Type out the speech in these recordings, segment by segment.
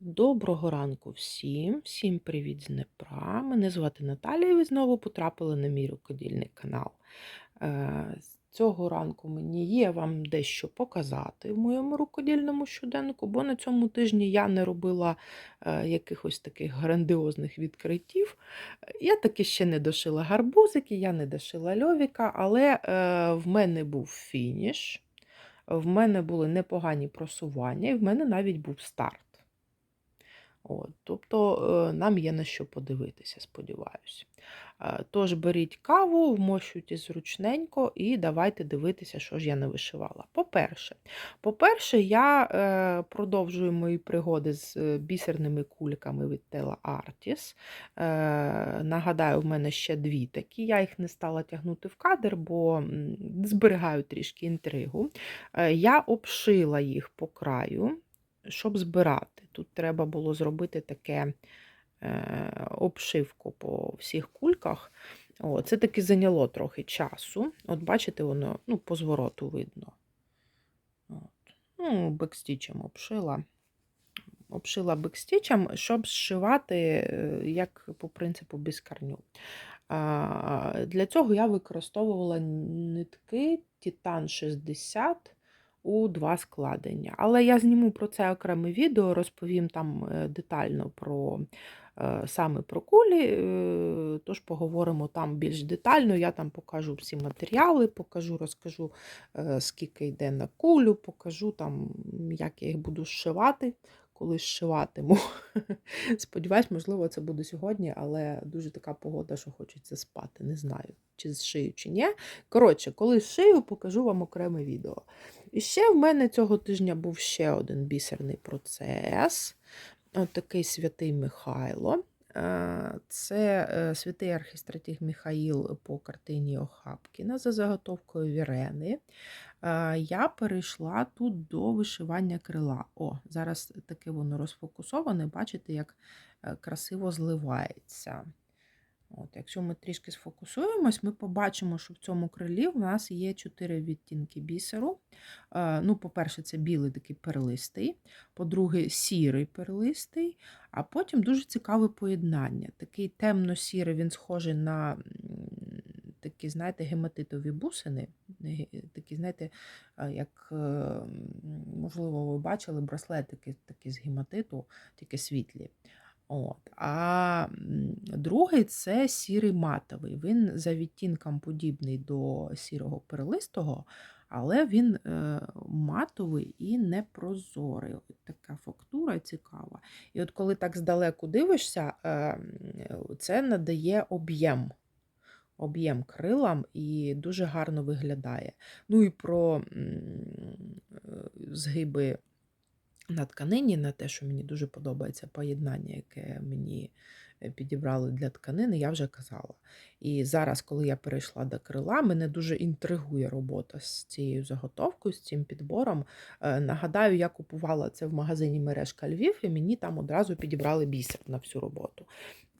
Доброго ранку всім, всім привіт з Дніпра. Мене звати Наталія, і ви знову потрапили на мій рукодільний канал. Е, Цього ранку мені є вам дещо показати в моєму рукодільному щоденнику, бо на цьому тижні я не робила е, якихось таких грандіозних відкриттів. Я таки ще не дошила гарбузики, я не дошила льовіка, але е, в мене був фініш, в мене були непогані просування, і в мене навіть був старт. От, тобто е, нам є на що подивитися, сподіваюся. Е, Тож беріть каву, вмощуйте зручненько і давайте дивитися, що ж я не вишивала. По-перше, по-перше, я е, продовжую мої пригоди з бісерними кульками від Artis. Е, Нагадаю, в мене ще дві такі. Я їх не стала тягнути в кадр, бо зберігаю трішки інтригу. Я обшила їх по краю щоб збирати. Тут треба було зробити таке е, обшивку по всіх кульках. О, це таки зайняло трохи часу. От бачите, воно ну, по звороту видно. От. Ну, Бекстічем обшила. Обшила бекстічем, щоб зшивати, е, як по принципу без корню. А, Для цього я використовувала нитки Titan 60 у два складення. Але я зніму про це окреме відео, розповім там е, детально про е, саме про кулі, е, тож поговоримо там більш детально. Я там покажу всі матеріали, покажу, розкажу, скільки йде на кулю, покажу, там, як я їх буду зшивати. Коли зшиватиму. Сподіваюсь, можливо, це буде сьогодні, але дуже така погода, що хочеться спати. Не знаю, чи зшию, чи ні. Коротше, коли зшию, покажу вам окреме відео. І ще в мене цього тижня був ще один бісерний процес. От такий святий Михайло. Це е, святий архістратіг Михаїл по картині Охапкіна за заготовкою Вірени. Е, я перейшла тут до вишивання крила. О, зараз таке воно розфокусоване, бачите, як красиво зливається. От, Якщо ми трішки сфокусуємось, ми побачимо, що в цьому крилі в нас є чотири відтінки бісеру. Ну, По-перше, це білий такий перлистий, по-друге, сірий перлистий, а потім дуже цікаве поєднання. Такий темно-сірий, він схожий на такі, знаєте, гематитові бусини. Такі, знаєте, як, е, можливо, ви бачили браслетики такі з гематиту, тільки світлі. От. А другий це сірий матовий. Він за відтінком подібний до сірого перелистого, але він е, матовий і непрозорий. От така фактура цікава. І от коли так здалеку дивишся, е, це надає об'єм. Об'єм крилам і дуже гарно виглядає. Ну і про е, згиби на тканині, на те, що мені дуже подобається поєднання, яке мені підібрали для тканини, я вже казала. І зараз, коли я перейшла до крила, мене дуже інтригує робота з цією заготовкою, з цим підбором. Е, нагадаю, я купувала це в магазині мережка Львів, і мені там одразу підібрали бісер на всю роботу.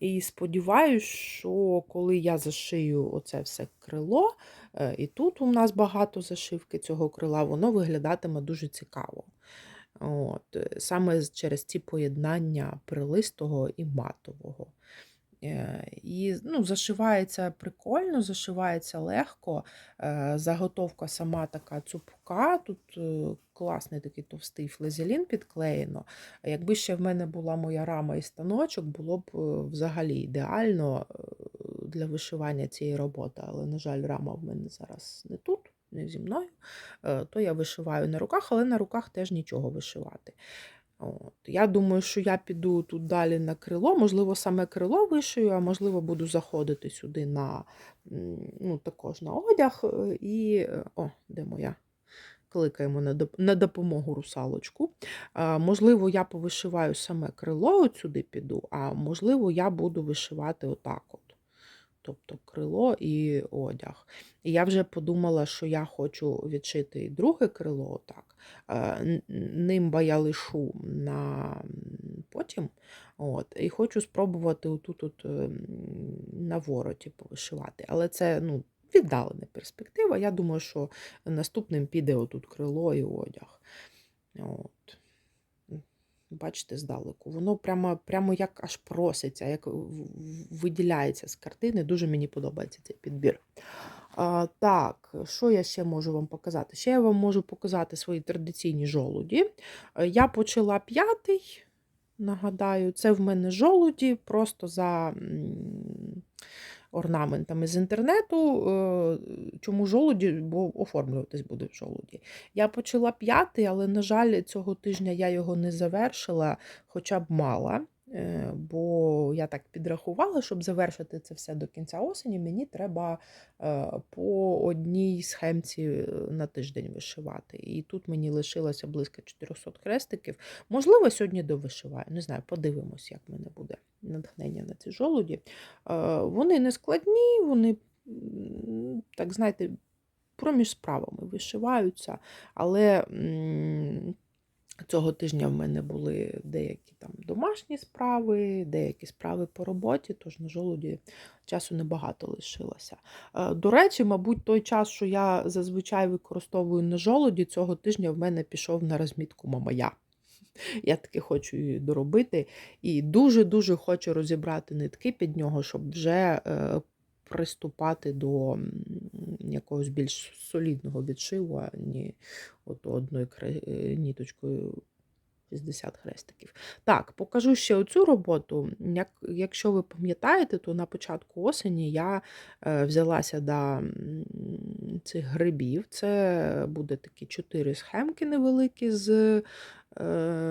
І сподіваюся, що коли я зашию оце все крило, е, і тут у нас багато зашивки цього крила, воно виглядатиме дуже цікаво. От, е, Саме через ці поєднання прилистого і матового. Е, і ну, зашивається прикольно, зашивається легко. Е, заготовка сама така цупка, тут класний такий товстий флезелін підклеєно. Якби ще в мене була моя рама і станочок, було б взагалі ідеально для вишивання цієї роботи. Але, на жаль, рама в мене зараз не тут зі мною, е, то я вишиваю на руках, але на руках теж нічого вишивати. От. Я думаю, що я піду тут далі на крило, можливо, саме крило вишию, а можливо, буду заходити сюди на ну, також на одяг. Е, і, е, о, де моя? Кликаємо на допомогу русалочку. Можливо, я повишиваю саме крило, от сюди піду, а можливо, я буду вишивати отак. от тобто крило і одяг. І я вже подумала, що я хочу відшити і друге крило. так. Е, нимба я лишу на потім. От, І хочу спробувати отут -от ем, на вороті повишивати. Але це ну, віддалена перспектива. Я думаю, що наступним піде отут крило і одяг. От. Бачите, здалеку. Воно прямо, прямо як аж проситься, як виділяється з картини. Дуже мені подобається цей підбір. А, так, що я ще можу вам показати? Ще я вам можу показати свої традиційні жолуді. Е, Я почала п'ятий, нагадаю, це в мене жолуді просто за орнаментами з інтернету. Е, Чому жолуді? Бо оформлюватись буде в жолуді. Я почала п'ятий, але, на жаль, цього тижня я його не завершила, хоча б мала. Е, Бо я так підрахувала, щоб завершити це все до кінця осені, мені треба е, по одній схемці е, на тиждень вишивати. І тут мені лишилося близько 400 хрестиків. Можливо, сьогодні довишиваю. Не знаю, подивимось, як в мене буде натхнення на ці жолуді. Вони не складні, вони, так знаєте, проміж справами вишиваються, але цього тижня в мене були деякі там домашні справи, деякі справи по роботі, тож на жолуді часу небагато лишилося. Е, До речі, мабуть, той час, що я зазвичай використовую на жолуді, цього тижня в мене пішов на розмітку Мамая. Я таки хочу її доробити. І дуже-дуже хочу розібрати нитки під нього, щоб вже е, приступати до якогось більш солідного відшиву, а не от одною е, ніточкою 60 хрестиків. Так, покажу ще оцю роботу. Як, якщо ви пам'ятаєте, то на початку осені я е, взялася до цих грибів. Це буде такі чотири схемки невеликі з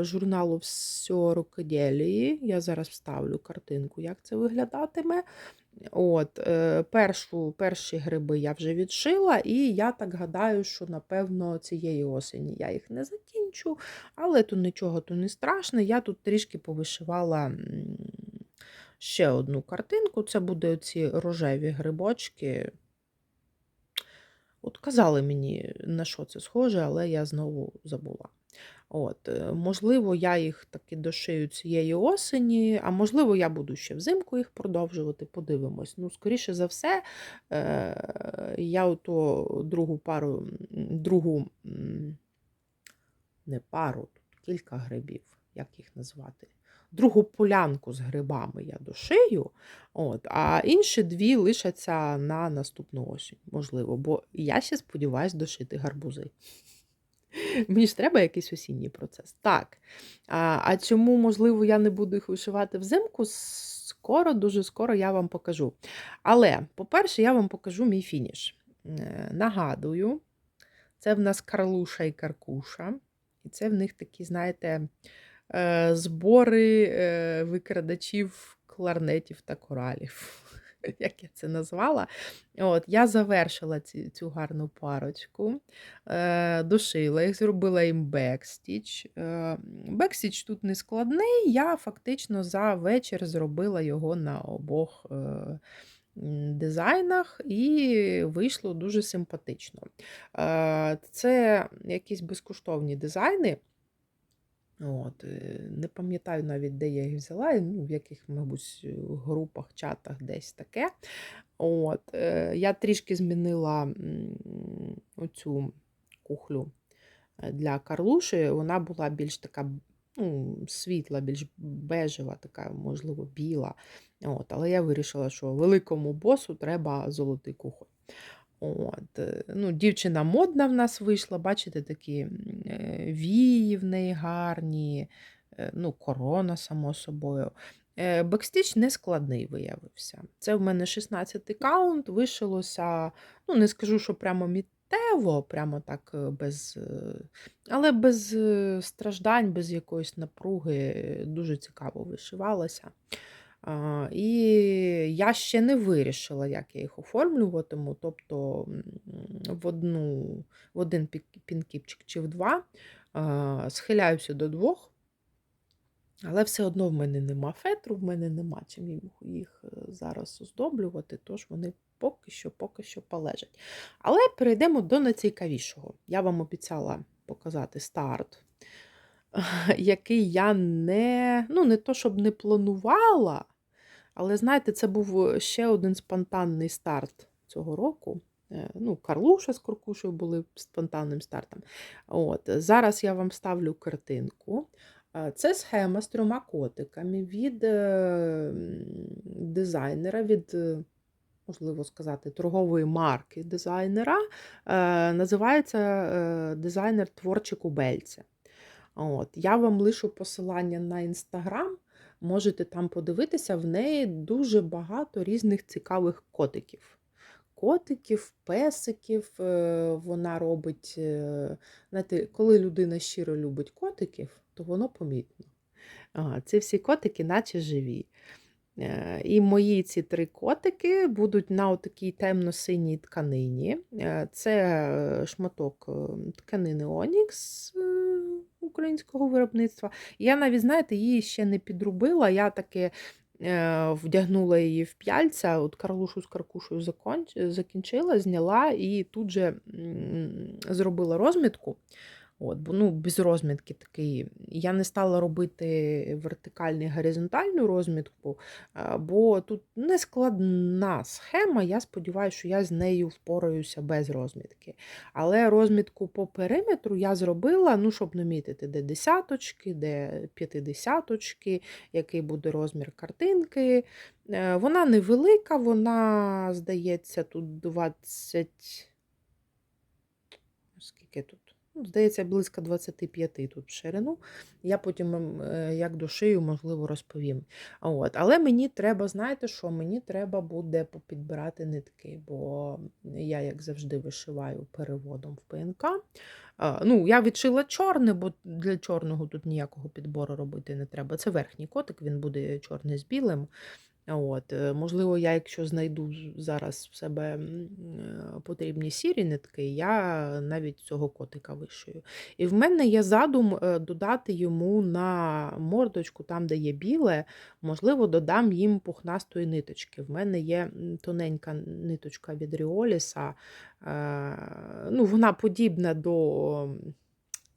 журналу «Всьо рукоділії». Я зараз вставлю картинку, як це виглядатиме. От, е, першу, перші гриби я вже відшила, і я так гадаю, що напевно цієї осені я їх не закінчу, але то нічого то не страшно. Я тут трішки повишивала ще одну картинку. Це буде ці рожеві грибочки. От казали мені, на що це схоже, але я знову забула. От, е, можливо, я їх таки дошию цієї осені, а можливо, я буду ще взимку їх продовжувати, подивимось. Ну, скоріше за все, е, я ото другу пару, другу, не пару, тут кілька грибів, як їх назвати. Другу полянку з грибами я дошию, от, а інші дві лишаться на наступну осінь, можливо, бо я ще сподіваюся дошити гарбузи. Мені ж треба якийсь осінній процес. Так. А, а чому, можливо, я не буду їх вишивати взимку? Скоро, дуже скоро я вам покажу. Але, по-перше, я вам покажу мій фініш. Е, Нагадую, це в нас Карлуша і Каркуша. І це в них такі, знаєте, е, збори е, викрадачів кларнетів та коралів. Як я це назвала. От, Я завершила ці, цю гарну парочку, е, дошила їх, зробила їм бекстіч. Е, бекстіч тут не складний, я фактично за вечір зробила його на обох е, дизайнах, і вийшло дуже симпатично. Е, Це якісь безкоштовні дизайни. От, е, Не пам'ятаю навіть, де я їх взяла, ну, в яких, мабуть, групах, чатах десь таке. От, е, Я трішки змінила м, оцю кухлю е, для Карлуші. Вона була більш така ну, світла, більш бежева, така, можливо, біла. От, Але я вирішила, що великому босу треба золотий кухоль. От, е, ну, Дівчина модна в нас вийшла, бачите, такі е, вії в неї гарні, е, ну, корона, само собою. Бекстіч не складний виявився. Це в мене 16-й каунт, вишилося, ну, не скажу, що прямо мітево, прямо так без, але без страждань, без якоїсь напруги, дуже цікаво вишивалося. І я ще не вирішила, як я їх оформлюватиму. Тобто в одну, в один пінкіпчик чи в два. Схиляюся до двох, але все одно в мене нема фетру, в мене нема чим їх е, зараз оздоблювати, тож вони поки що, поки що полежать. Але перейдемо до найцікавішого. Я вам обіцяла показати старт який я не, ну, не то, щоб не планувала, але знаєте, це був ще один спонтанний старт цього року. Е, Ну, Карлуша з Куркушею були спонтанним стартом. От. Зараз я вам ставлю картинку. Це схема з трьома котиками від е, дизайнера, від, е, можливо сказати, торгової марки дизайнера. Е, Називається е, дизайнер Творче Кубельце. От. Я вам лишу посилання на інстаграм. Можете там подивитися, в неї дуже багато різних цікавих котиків. Котиків, песиків е, вона робить. е, Знаєте, коли людина щиро любить котиків, то воно помітно. Ага, ці всі котики, наче живі. Е, І мої ці три котики будуть на такій темно-синій тканині. Це шматок е, тканини Онікс українського виробництва. Я навіть, знаєте, її ще не підрубила. Я таки е, вдягнула її в п'яльця, от карлушу з каркушею закінчила, зняла і тут же зробила розмітку. От, бо ну, без розмітки такий. Я не стала робити вертикальну і горизонтальну розмітку, бо тут не складна схема. Я сподіваюся, що я з нею впораюся без розмітки. Але розмітку по периметру я зробила, ну, щоб намітити, де десяточки, де п'ятидесяточки, який буде розмір картинки. Е, Вона невелика, вона, здається, тут 20. Скільки тут? Ну, Здається, близько 25 тут в ширину. Я потім, ем, е, як дошию, можливо, розповім. От. Але мені треба, знаєте що, мені треба буде попідбирати нитки, бо я, як завжди, вишиваю переводом в ПНК. Ну, я відшила чорне, бо для чорного тут ніякого підбору робити не треба. Це верхній котик, він буде чорний з білим. От, е, можливо, я, якщо знайду зараз в себе е, потрібні сірі нитки, я навіть цього котика вишию. І в мене є задум е, додати йому на мордочку, там, де є біле, можливо, додам їм пухнастої ниточки. В мене є тоненька ниточка від Ріоліса. Ну, вона подібна до,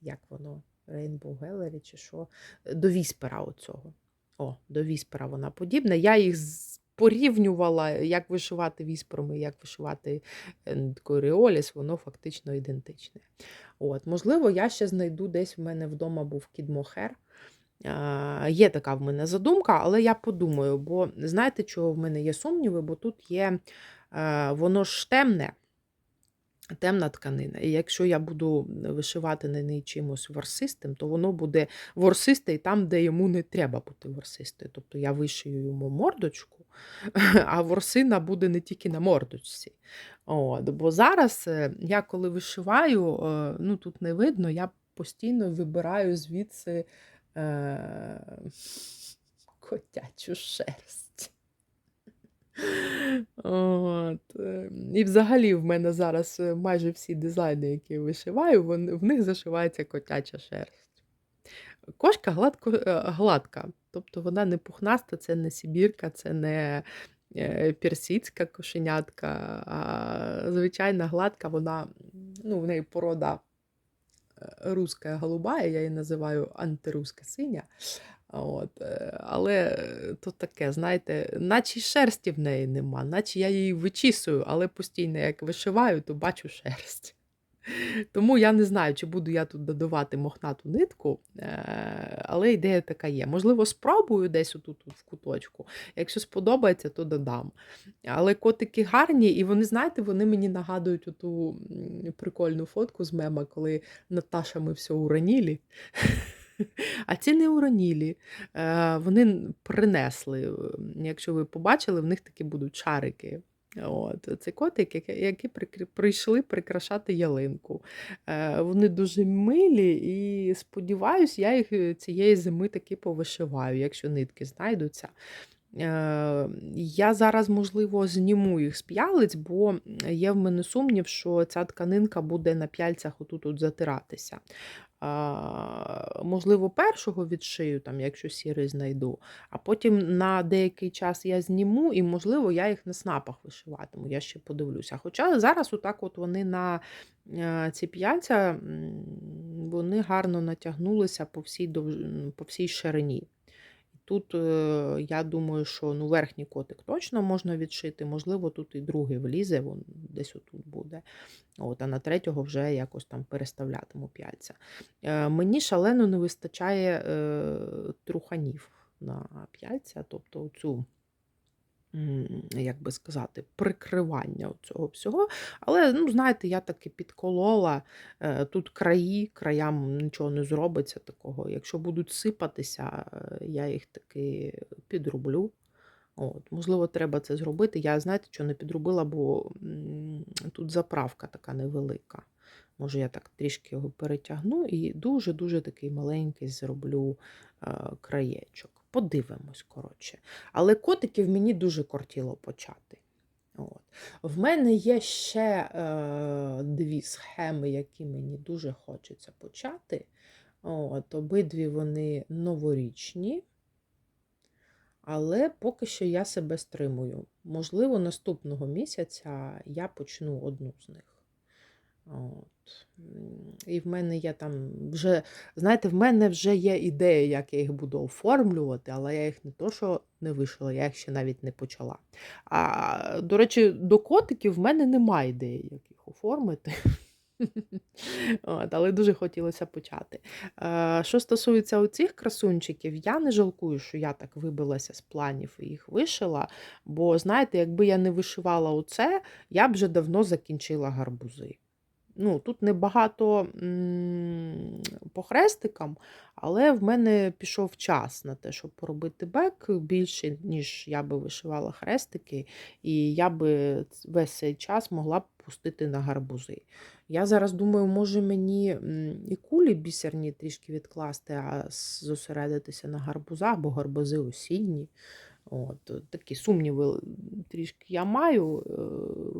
як воно, Rainbow Gallery чи що, до віспера оцього. О, до віспера вона подібна. Я їх порівнювала, як вишивати віспером і як вишивати е, ниткою Ріоліс, воно фактично ідентичне. От, можливо, я ще знайду десь в мене вдома був кідмохер. Є така в мене задумка, але я подумаю, бо знаєте, чого в мене є сумніви, бо тут є е, воно ж темне, темна тканина. І якщо я буду вишивати на неї чимось ворсистим, то воно буде ворсисте і там, де йому не треба бути ворсистою. Тобто я вишию йому мордочку, а ворсина буде не тільки на мордочці. От, бо зараз е, я коли вишиваю, е, ну тут не видно, я постійно вибираю звідси е, котячу шерсть. От. е, І взагалі в мене зараз е, майже всі дизайни, які вишиваю, в них зашивається котяча шерсть. Кошка гладко, е, гладка, тобто вона не пухнаста, це не сибірка, це не персидська кошенятка, а звичайна гладка, вона, ну, в неї порода руська голубая, я її називаю антируська синя. От, але то таке, знаєте, наче шерсті в неї нема, наче я її вичісую, але постійно як вишиваю, то бачу шерсть. Тому я не знаю, чи буду я тут додавати мохнату нитку, е, але ідея така є. Можливо, спробую десь отут тут в куточку. Якщо сподобається, то додам. Але котики гарні, і вони, знаєте, вони мені нагадують оту прикольну фотку з мема, коли Наташа ми все уронілі. А ці не уронілі. Е, Вони принесли. Якщо ви побачили, в них такі будуть шарики. От, це котики, які- прийшли прикрашати ялинку. Е, Вони дуже милі, і сподіваюсь, я їх е, цієї зими таки повишиваю, якщо нитки знайдуться. Е, Я зараз, можливо, зніму їх з п'ялиць, бо є в мене сумнів, що ця тканинка буде на п'яльцях отут от затиратися. А, Можливо, першого відшию, там, якщо сірий знайду, а потім на деякий час я зніму, і, можливо, я їх на снапах вишиватиму. Я ще подивлюся. Хоча зараз, отак, от вони на ці п'яльця, вони гарно натягнулися по всій, довж... по всій ширині. Тут е, я думаю, що ну, верхній котик точно можна відшити, можливо, тут і другий влізе, він десь отут буде. От, а на третього вже якось там переставлятиму п'яльця. Е, Мені шалено не вистачає е, труханів на п'яльця, тобто цю. Як би сказати, прикривання цього всього. Але, ну, знаєте, я таки підколола е, тут краї, краям нічого не зробиться такого. Якщо будуть сипатися, е, я їх таки підроблю. От, Можливо, треба це зробити. Я, знаєте, що не підробила, бо тут заправка така невелика. Може, я так трішки його перетягну і дуже-дуже такий маленький зроблю е, краєчок. Подивимось, коротше. Але котиків мені дуже кортіло почати. От. В мене є ще е, дві схеми, які мені дуже хочеться почати. От, Обидві вони новорічні. Але поки що я себе стримую. Можливо, наступного місяця я почну одну з них. От. І в мене є там вже, знаєте, в мене вже є ідея, як я їх буду оформлювати, але я їх не то, що не вишила, я їх ще навіть не почала. А, до речі, до котиків в мене немає ідеї, як їх оформити. От, але дуже хотілося почати. Е, Що стосується оцих красунчиків, я не жалкую, що я так вибилася з планів і їх вишила. Бо, знаєте, якби я не вишивала оце, я б вже давно закінчила гарбузи. Ну, Тут небагато по хрестикам, але в мене пішов час на те, щоб поробити бек більше, ніж я би вишивала хрестики, і я би весь цей час могла б пустити на гарбузи. Я зараз думаю, може мені і кулі бісерні трішки відкласти, а зосередитися на гарбузах, бо гарбузи осінні. От, Такі сумніви трішки я маю. Е,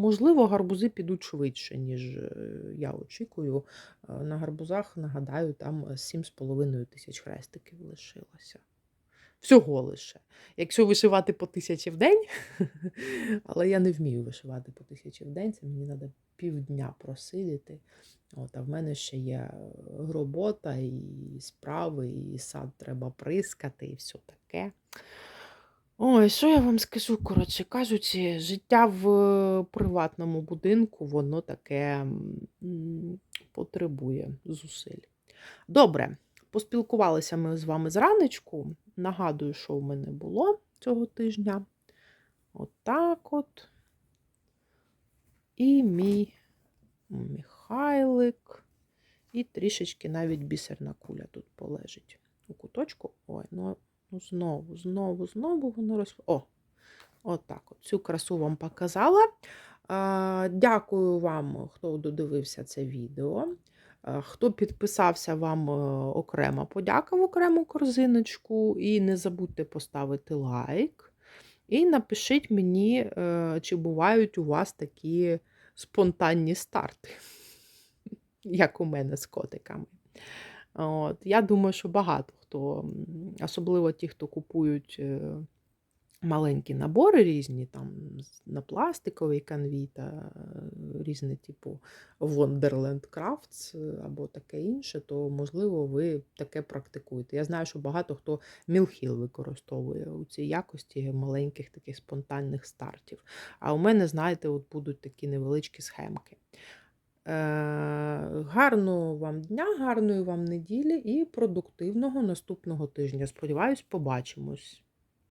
Можливо, гарбузи підуть швидше, ніж е, я очікую. Е, На гарбузах, нагадаю, там 7,5 тисяч хрестиків лишилося. Всього лише. Якщо вишивати по тисячі в день, але я не вмію вишивати по тисячі в день, це мені треба півдня просидіти. От, А в мене ще є робота, і справи, і сад треба прискати, і все таке. Ой, що я вам скажу, коротше кажучи, життя в е, приватному будинку, воно таке потребує зусиль. Добре, поспілкувалися ми з вами зранечку. Нагадую, що в мене було цього тижня. Отак от. І мій Михайлик. І трішечки навіть бісерна куля тут полежить у куточку. Ой, ну Ну, знову, знову, знову воно роз... О, отак. От Цю красу вам показала. Дякую вам, хто додивився це відео. Хто підписався, вам е, окрема подяка в окрему корзиночку. І не забудьте поставити лайк. І напишіть мені, е, чи бувають у вас такі спонтанні старти, як у мене з котиками. От, Я думаю, що багато хто, особливо ті, хто купують е, маленькі набори різні, там на пластиковій канві та е, різне типу Wonderland Crafts е, або таке інше, то, можливо, ви таке практикуєте. Я знаю, що багато хто мілхіл використовує у цій якості маленьких таких спонтанних стартів. А у мене, знаєте, от будуть такі невеличкі схемки. Е, гарного вам дня, гарної вам неділі і продуктивного наступного тижня. Сподіваюсь, побачимось.